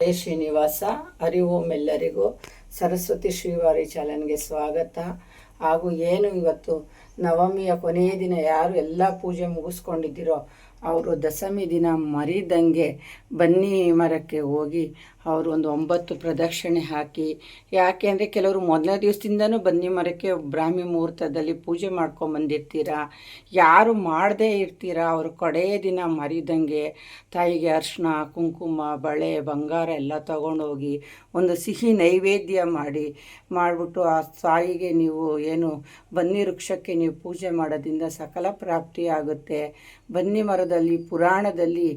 ಜಯ ಶ್ರೀನಿವಾಸ. ಎಲ್ಲರಿಗೂ ಸರಸ್ವತಿ ಶ್ರೀವಾರಿ ಚಾಲನ್ಗೆ ಸ್ವಾಗತ. ಹಾಗೂ ಏನು ಇವತ್ತು ನವಮಿಯ ಕೊನೆಯ ದಿನ ಯಾರು ಎಲ್ಲ ಪೂಜೆ ಮುಗಿಸ್ಕೊಂಡಿದ್ದೀರೋ ಅವರು ದಶಮಿ ದಿನ ಮರಿದಂಗೆ ಬನ್ನಿ ಮರಕ್ಕೆ ಹೋಗಿ ಅವರು ಒಂದು ಒಂಬತ್ತು ಪ್ರದಕ್ಷಿಣೆ ಹಾಕಿ, ಯಾಕೆ ಅಂದರೆ ಕೆಲವರು ಮೊದಲನೇ ದಿವಸದಿಂದನೂ ಬನ್ನಿ ಮರಕ್ಕೆ ಬ್ರಾಹ್ಮಿ ಮುಹೂರ್ತದಲ್ಲಿ ಪೂಜೆ ಮಾಡ್ಕೊಂಬಂದಿರ್ತೀರ? ಯಾರು ಮಾಡದೇ ಇರ್ತೀರ? ಅವರು ಕಡೆಯ ದಿನ ಮರಿದಂಗೆ ತಾಯಿಗೆ ಅರ್ಶಿನ ಕುಂಕುಮ, ಬಳೆ, ಬಂಗಾರ ಎಲ್ಲ ತಗೊಂಡೋಗಿ ಒಂದು ಸಿಹಿ ನೈವೇದ್ಯ ಮಾಡಿ, ಮಾಡಿಬಿಟ್ಟು ಆ ತಾಯಿಗೆ ನೀವು ಏನು ಬನ್ನಿ ವೃಕ್ಷಕ್ಕೆ ನೀವು ಪೂಜೆ ಮಾಡೋದ್ರಿಂದ ಸಕಲ ಪ್ರಾಪ್ತಿಯಾಗುತ್ತೆ. ಬನ್ನಿ ಬನ್ನಿ ಮರದಲ್ಲಿ ಪುರಾಣದಲ್ಲಿ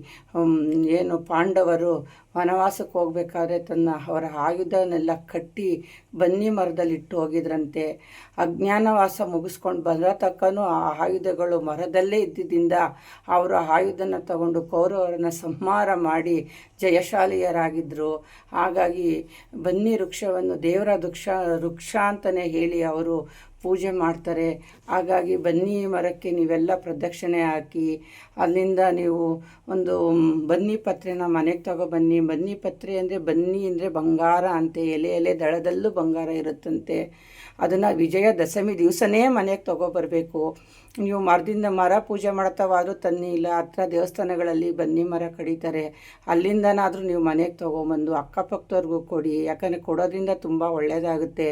ಏನು ಪಾಂಡವರು ವನವಾಸಕ್ಕೆ ಹೋಗ್ಬೇಕಾದ್ರೆ ತನ್ನ ಅವರ ಆಯುಧನೆಲ್ಲ ಕಟ್ಟಿ ಬನ್ನಿ ಮರದಲ್ಲಿ ಇಟ್ಟು ಹೋಗಿದ್ರಂತೆ. ಅಜ್ಞಾನವಾಸ ಮುಗಿಸ್ಕೊಂಡು ಬಂದ ತಕ್ಕನೂ ಆ ಆಯುಧಗಳು ಮರದಲ್ಲೇ ಇದ್ದಿದ್ದರಿಂದ ಅವರು ಆಯುಧನ ತಗೊಂಡು ಕೌರವರನ್ನ ಸಂಹಾರ ಮಾಡಿ ಜಯಶಾಲಿಯರಾಗಿದ್ದರು ಹಾಗಾಗಿ ಬನ್ನಿ ವೃಕ್ಷವನ್ನು ದೇವರ ವೃಕ್ಷ ವೃಕ್ಷ ಅಂತಲೇ ಹೇಳಿ ಅವರು ಪೂಜೆ ಮಾಡ್ತಾರೆ. ಹಾಗಾಗಿ ಬನ್ನಿ ಮರಕ್ಕೆ ನೀವೆಲ್ಲ ಪ್ರದಕ್ಷಿಣೆ ಹಾಕಿ, ಅಲ್ಲಿಂದ ನೀವು ಒಂದು ಬನ್ನಿ ಪತ್ರೆನ ಮನೆಗೆ ತಗೋ ಬನ್ನಿ. ಬನ್ನಿ ಪತ್ರೆ ಅಂದರೆ ಬನ್ನಿ ಅಂದರೆ ಬಂಗಾರ ಅಂತೆ. ಎಲೆ ಎಲೆ ದಳದಲ್ಲೂ ಬಂಗಾರ ಇರುತ್ತಂತೆ. ಅದನ್ನು ವಿಜಯ ದಶಮಿ ದಿವಸನೇ ಮನೆಗೆ ತಗೊಬರ್ಬೇಕು ನೀವು ಮರದಿಂದ ಮರ ಪೂಜೆ ಮಾಡ್ತಾವಾದರೂ ತನ್ನಿ ಇಲ್ಲ, ಹತ್ರ ದೇವಸ್ಥಾನಗಳಲ್ಲಿ ಬನ್ನಿ ಮರ ಕಡಿತಾರೆ. ಅಲ್ಲಿಂದನಾದರೂ ನೀವು ಮನೆಗೆ ತೊಗೊಂಬಂದು ಅಕ್ಕಪಕ್ಕದವ್ರಿಗೂ ಕೊಡಿ. ಯಾಕಂದರೆ ಕೊಡೋದ್ರಿಂದ ತುಂಬ ಒಳ್ಳೆಯದಾಗುತ್ತೆ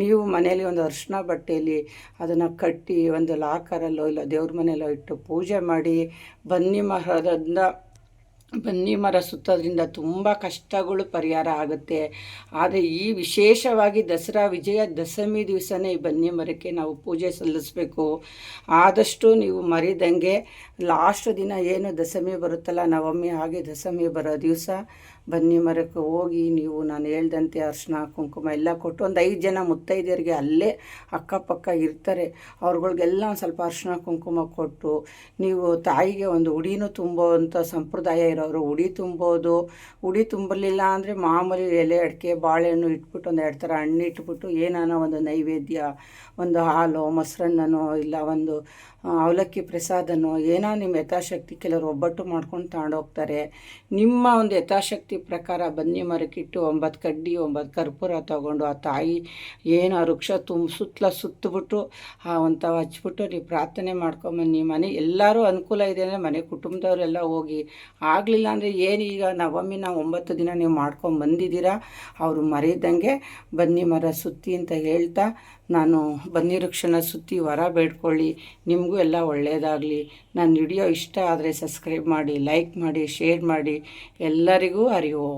ನೀವು ಮನೆಯಲ್ಲಿ ಒಂದು ಅರಿಶಿನ ಬಟ್ಟೆಯಲ್ಲಿ ಅದನ್ನು ಕಟ್ಟಿ ಒಂದು ಲಾಕರಲ್ಲೋ ಇಲ್ಲ ದೇವ್ರ ಮನೆಯಲ್ಲೋ ಇಟ್ಟು ಪೂಜೆ ಮಾಡಿ ಬನ್ನಿ ಮರದಿಂದ ಬನ್ನಿ ಮರ ಸುತ್ತೋದ್ರಿಂದ ತುಂಬ ಕಷ್ಟಗಳು ಪರಿಹಾರ ಆಗುತ್ತೆ. ಆದರೆ ಈ ವಿಶೇಷವಾಗಿ ದಸರಾ ವಿಜಯ ದಶಮಿ ದಿವಸನೇ ಈ ಬನ್ನಿ ಮರಕ್ಕೆ ನಾವು ಪೂಜೆ ಸಲ್ಲಿಸಬೇಕು. ಆದಷ್ಟು ನೀವು ಮರಿದಂಗೆ ಲಾಸ್ಟ್ ದಿನ ಏನು ದಶಮಿ ಬರುತ್ತಲ್ಲ ನವಮಿ, ಹಾಗೆ ದಶಮಿ ಬರೋ ದಿವಸ ಬನ್ನಿ ಮರಕ್ಕೆ ಹೋಗಿ ನೀವು ನಾನು ಹೇಳ್ದಂತೆ ಅರ್ಶಿನ, ಕುಂಕುಮ ಎಲ್ಲ ಕೊಟ್ಟು ಒಂದು ಐದು ಜನ ಮುತ್ತೈದೆಯರಿಗೆ ಅಲ್ಲೇ ಅಕ್ಕಪಕ್ಕ ಇರ್ತಾರೆ. ಅವ್ರುಗಳಿಗೆಲ್ಲ ಒಂದು ಸ್ವಲ್ಪ ಅರ್ಶಿನ, ಕುಂಕುಮ ಕೊಟ್ಟು ನೀವು ತಾಯಿಗೆ ಒಂದು ಉಡಿನೂ ತುಂಬುವಂಥ ಸಂಪ್ರದಾಯ ಇರೋರು ಉಡಿ ತುಂಬೋದು. ಉಡಿ ತುಂಬಲಿಲ್ಲ ಅಂದರೆ ಮಾಮೂಲಿ ಎಲೆ, ಅಡಿಕೆ, ಬಾಳೆಹಣ್ಣು ಇಟ್ಬಿಟ್ಟು ಒಂದು ಎರಡು ಥರ ಹಣ್ಣು ಇಟ್ಬಿಟ್ಟು ಏನಾನ ಒಂದು ನೈವೇದ್ಯ, ಒಂದು ಹಾಲು, ಮೊಸರನ್ನನೋ, ಇಲ್ಲ ಒಂದು ಅವಲಕ್ಕಿ ಪ್ರಸಾದನೋ, ಏನೋ ನಿಮ್ಮ ಯಥಾಶಕ್ತಿ ಕೆಲವರು ಒಬ್ಬಟ್ಟು ಮಾಡ್ಕೊಂಡು ತಗೊಂಡೋಗ್ತಾರೆ ನಿಮ್ಮ ಒಂದು ಯಥಾಶಕ್ತಿ ಪ್ರಕಾರ ಬನ್ನಿ ಮರಕ್ಕಿಟ್ಟು ಒಂಬತ್ತು ಕಡ್ಡಿ, ಒಂಬತ್ತು ಕರ್ಪೂರ ತಗೊಂಡು ಆ ತಾಯಿ ಏನು ಆ ವೃಕ್ಷ ತುಂಬ ಸುತ್ತಲ ಸುತ್ತಬಿಟ್ಟು ಆ ಒಂಥವ ಹಚ್ಬಿಟ್ಟು ನೀವು ಪ್ರಾರ್ಥನೆ ಮಾಡ್ಕೊಂಬನ್ನಿ ಮನೆ ಎಲ್ಲರೂ ಅನುಕೂಲ ಇದೆ ಅಂದರೆ ಮನೆ ಕುಟುಂಬದವರೆಲ್ಲ ಹೋಗಿ ಆಗಲಿಲ್ಲ ಅಂದರೆ ಏನು ಈಗ ನವಮಿ ನಾವು ಒಂಬತ್ತು ದಿನ ನೀವು ಮಾಡ್ಕೊಂಡು ಬಂದಿದ್ದೀರಾ? ಅವರು ಮರೆಯದಂಗೆ ಬನ್ನಿ ಮರ ಸುತ್ತಿ ಅಂತ ಹೇಳ್ತಾ, ನಾನು ಬನ್ನಿ ವೃಕ್ಷನ ಸುತ್ತಿ ವರ ಬೇಡ್ಕೊಳ್ಳಿ, ನಿಮಗೂ ಎಲ್ಲ ಒಳ್ಳೆಯದಾಗಲಿ ನನ್ನ ವಿಡಿಯೋ ಇಷ್ಟ ಆದರೆ ಸಬ್ಸ್ಕ್ರೈಬ್ ಮಾಡಿ, ಲೈಕ್ ಮಾಡಿ, ಶೇರ್ ಮಾಡಿ. ಎಲ್ಲರಿಗೂ ಅರಿವು